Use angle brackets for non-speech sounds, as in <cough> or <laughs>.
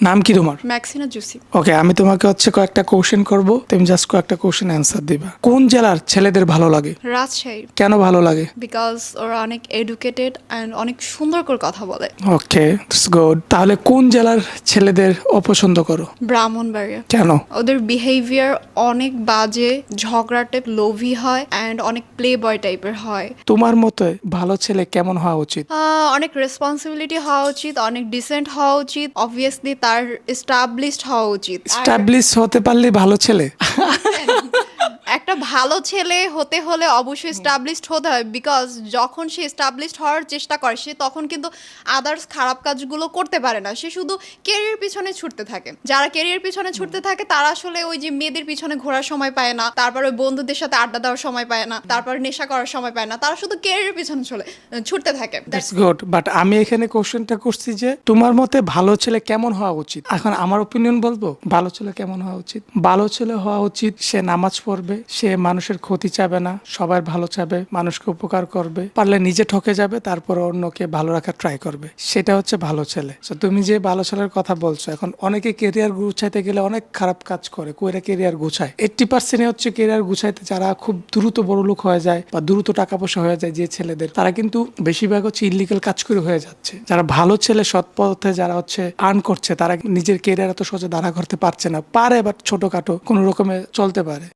নাম কি তোমার? ম্যাক্সিনা জুসি ওকে আমি তোমাকে হচ্ছে কয়েকটা কোশ্চেন করব। তুমি জাস্ট কয়েকটা কোশ্চেন অ্যান্সার দিবা। কোন জেলার ছেলেদের ভালো লাগে? রাজশাহী কেন ভালো লাগে? বিকজ ওরা অনেক এডুকেটেড অ্যান্ড অনেক সুন্দর করে কথা বলে। ওকে গুড তাহলে কোন জেলার ছেলেদের অপছন্দ করো? ব্রাহ্মণবাড়িয়া। কেন? ওদের বিহেভিয়ার অনেক বাজে ঝগড়াটে লোভি হয় অ্যান্ড অনেক প্লে বয় টাইপের হয়। তোমার মতে ভালো ছেলে কেমন হওয়া উচিত? অনেক রেসপন্সিবিলিটি হওয়া উচিত অনেক ডিসেন্ট হওয়া উচিত। অবভিয়াসলি তার এস্টাবলিশড হওয়া উচিত। এস্টাবলিশ হতে পারলে ভালো ছেলে। <laughs> একটা ভালো ছেলে হতে হলে অবশ্যই এস্টাবলিশড হতে হয় বিকজ যখন সে এস্টাবলিশড হওয়ার চেষ্টা করে সে তখন কিন্তু আদার্স খারাপ কাজগুলো করতে পারে না। সে শুধু কেরিয়ার পিছনে ছুটতে থাকে। যারা কেরিয়ার পিছনে ছুটতে থাকে তারা আসলে ওই যে মেয়েদের পিছনে ঘোরার সময় পায় না তারপর ওই বন্ধুদের সাথে আড্ডা দেওয়ার সময় পায় না তারপর নেশা করার সময় পায় না তারা শুধু কেরিয়ার পিছনে চলে ছুটতে থাকে। দ্যাটস গুড বাট আমি এখানে কোশ্চেনটা করছি যে তোমার মতে ভালো ছেলে কেমন হওয়া উচিত? এখন আমার ওপিনিয়ন বলব ভালো ছেলে কেমন হওয়া উচিত? ভালো ছেলে হওয়া উচিত সে নামাজ পড়বে সে মানুষের ক্ষতি চাবে না, সবার ভালো চাবে, মানুষকে উপকার করবে। পারলে নিজে ঠকে যাবে তারপর অন্যকে ভালো রাখার ট্রাই করবে। সেটা হচ্ছে ভালো ছেলে। তো তুমি যে ভালো ছেলের কথা বলছো, এখন অনেকে কেরিয়ার গুছাইতে গেলে অনেক খারাপ কাজ করে। কইরা কেরিয়ার গুছায়? এইটটি পার্সেন্ট হচ্ছে কেরিয়ার গুছাইতে যারা খুব দ্রুত বড় লোক হয়ে যায় বা দ্রুত টাকা পয়সা হয়ে যায় যে ছেলেদের, তারা কিন্তু বেশিরভাগ হচ্ছে ইলিগাল কাজ করে হয়ে যাচ্ছে। যারা ভালো ছেলে সৎ পথে যারা হচ্ছে আর্ন করছে, তারা নিজের কেরিয়ার এত সহজে দাঁড়া করতে পারছে না। পারে বাট ছোটখাটো, কোনো রকমে চলতে পারে।